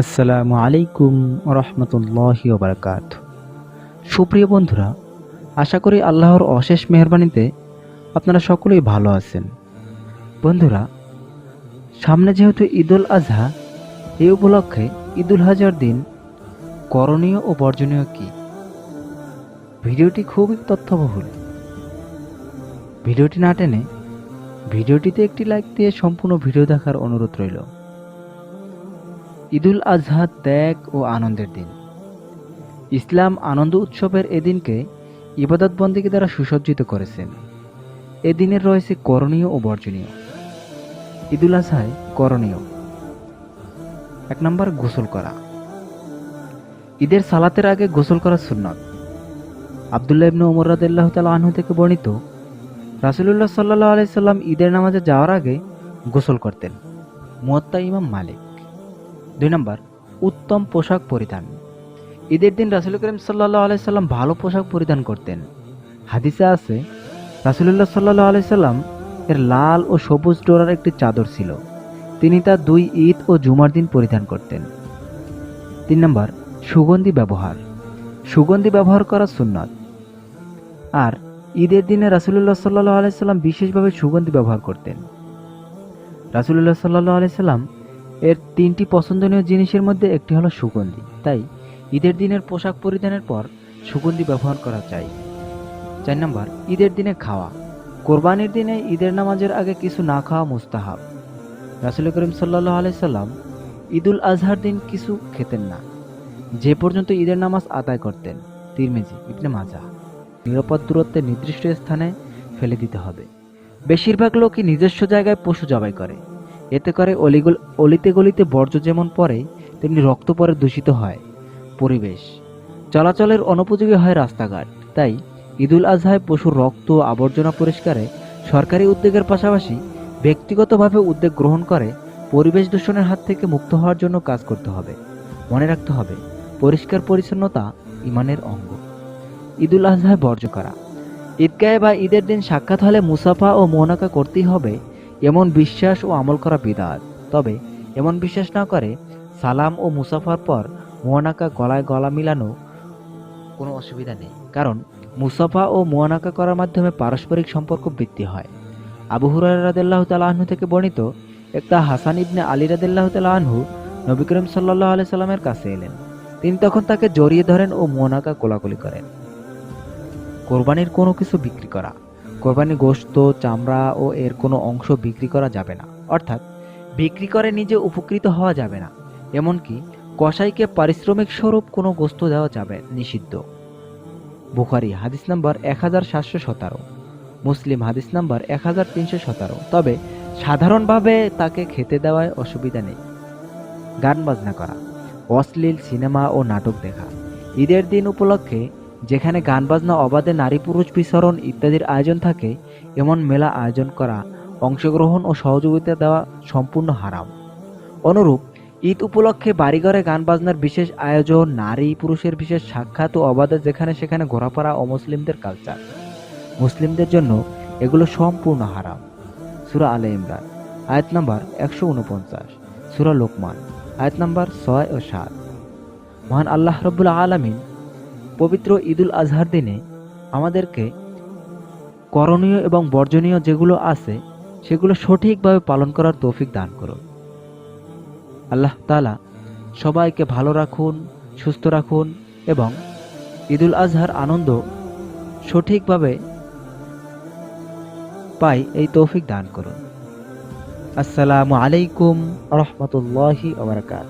আসসালামু আলাইকুম রহমতুল্লাহি ওবরাকাত। সুপ্রিয় বন্ধুরা, আশা করি আল্লাহর অশেষ মেহরবানিতে আপনারা সকলেই ভালো আছেন। বন্ধুরা, সামনে যেহেতু ঈদুল আজহা, এই উপলক্ষে ঈদুল হাজার দিন করণীয় ও বর্জনীয় কি? ভিডিওটি খুবই তথ্যবহুল। ভিডিওটি না টেনে ভিডিওটিতে একটি লাইক দিয়ে সম্পূর্ণ ভিডিও দেখার অনুরোধ রইল। ঈদুল আজহা ত্যাগ ও আনন্দের দিন। ইসলাম আনন্দ উৎসবের এদিনকে ইবাদত বন্দিকে দ্বারা সুসজ্জিত করেছেন। এ দিনের রয়েছে করণীয় ও বর্জনীয়। ঈদুল আজহায় করণীয়। এক নম্বর, গোসল করা। ঈদের সালাতের আগে গোসল করা সুন্নত। আবদুল্লাহ ইবনু ওমর রাদিল্লাহ আনহু থেকে বর্ণিত, রাসুলুল্লাহ সাল্লাহ আলাইসাল্লাম ঈদের নামাজে যাওয়ার আগে গোসল করতেন। মুয়াত্তা ইমাম মালিক। দুই নম্বর, উত্তম পোশাক পরিধান। ঈদের দিন রাসুল করিম সাল্লাহ আলাইসাল্লাম ভালো পোশাক পরিধান করতেন। হাদিসে আছে, রাসুলুল্লাহ সাল্লাহ আলাইসাল্লাম এর লাল ও সবুজ ডোরার একটি চাদর ছিল। তিনি তা দুই ঈদ ও জুমার দিন পরিধান করতেন। তিন নম্বর, সুগন্ধি ব্যবহার। সুগন্ধি ব্যবহার করা সুন্নত। আর ঈদের দিনে রাসুলুল্লাহ সাল্লাহ আলাইসাল্লাম বিশেষভাবে সুগন্ধি ব্যবহার করতেন। রাসুলুল্লাহ সাল্লাহ আলাইসাল্লাম এর তিনটি পছন্দনীয় জিনিসের মধ্যে একটি হলো সুগন্ধি। তাই ঈদের দিনের পোশাক পরিধানের পর সুগন্ধি ব্যবহার করা চাই। চার নম্বর, ঈদের দিনে খাওয়া। কোরবানির দিনে ঈদের নামাজের আগে কিছু না খাওয়া মুস্তাহাব। রাসুল করিম সাল্লাহ আলাইসাল্লাম ঈদুল আজহার দিন কিছু খেতেন না। যে পর্যন্ত ঈদের নামাজ আদায় করতেন, তিরমিজি, ইবনে মাজা নিরাপদ দূরত্বে নির্দিষ্ট স্থানে ফেলে দিতে হবে। বেশিরভাগ লোকই নিজস্ব জায়গায় পশু জবাই করে। এতে করে অলিগুল অলিতে গলিতে বর্জ্য যেমন পড়ে, তেমনি রক্ত পরে দূষিত হয়। পরিবেশ চলাচলের অনুপযোগী হয় রাস্তাঘাট। তাই ঈদুল আজহায় পশুর রক্ত আবর্জনা পরিষ্কারে সরকারি উদ্যোগের পাশাপাশি ব্যক্তিগতভাবে উদ্যোগ গ্রহণ করে, পরিবেশ দূষণের হাত থেকে মুক্ত হওয়ার জন্য কাজ করতে হবে। মনে রাখতে হবে, পরিষ্কার পরিচ্ছন্নতা ইমানের অঙ্গ। ঈদুল আজহায় বর্জ্য করা ঈদগাহে বা ঈদের দিন সাক্ষাৎ হলে মুসাফা ও মোনাকা করতেই হবে এমন বিশ্বাস ও আমল করা বিদাত। তবে এমন বিশ্বাস না করে সালাম ও মুসাফার পর মোয়ানাকা গলায় গলা মিলানো কোনো অসুবিধা নেই। কারণ মুসাফা ও মোয়ানাকা করার মাধ্যমে পারস্পরিক সম্পর্ক বৃদ্ধি হয়। আবু হুরার রাদেল্লাহ তালাহু থেকে বর্ণিত একটা হাসান ইবনে আলী রাদেল্লাহ তালাহু নবী করিম সাল্লাহ আলি সাল্লামের কাছে এলেন। তিনি তখন তাকে জড়িয়ে ধরেন ও মোয়ানাকা কোলাকুলি করেন। কোরবানির কোনো কিছু বিক্রি করা। কোরবানি গোশত, চামড়া ও এর কোনো অংশ বিক্রি করা যাবে না। অর্থাৎ, বিক্রি করে নিজে উপকৃত হওয়া যাবে না। এমনকি কসাইকে পারিশ্রমিক স্বরূপ কোনো গোস্ত দেওয়া যাবে নিষিদ্ধ। বুখারি, হাদিস নাম্বার এক হাজার সাতশো সতেরো। মুসলিম, হাদিস নাম্বার এক হাজার তিনশো সতেরো। তবে, সাধারণভাবে তাকে খেতে দেওয়ায় অসুবিধা নেই। গান বাজনা করা, অশ্লীল সিনেমা ও নাটক দেখা, ঈদের দিন উপলক্ষে যেখানে গান বাজনা অবাধে নারী পুরুষ বিচরণ ইত্যাদির আয়োজন থাকে, এমন মেলা আয়োজন করা, অংশগ্রহণ ও সহযোগিতা দেওয়া সম্পূর্ণ হারাম। অনুরূপ, ঈদ উপলক্ষে বাড়িঘরে গান বাজনার বিশেষ আয়োজন নারী পুরুষের বিশেষ সাক্ষাৎ ও অবাধে যেখানে সেখানে ঘোরাফেরা অমুসলিমদের কালচার মুসলিমদের জন্য এগুলো সম্পূর্ণ হারাম। সুরা আলে ইমরান, আয়াত নাম্বার একশো উনপঞ্চাশ, সুরা লোকমান, আয়াত নাম্বার ছয় ও সাত। মহান আল্লাহ রবুল্লা আলমিন পবিত্র ঈদুল আজহার দিনে আমাদেরকে করণীয় এবং বর্জনীয় যেগুলো আছে, সেগুলো সঠিকভাবে পালন করার তৌফিক দান করুন। আল্লাহ তালা সবাইকে ভালো রাখুন, সুস্থ রাখুন এবং ঈদুল আজহার আনন্দ সঠিকভাবে পাই এই তৌফিক দান করুন। আসসালামু আলাইকুম রহমতুল্লাহি ওবরাকাত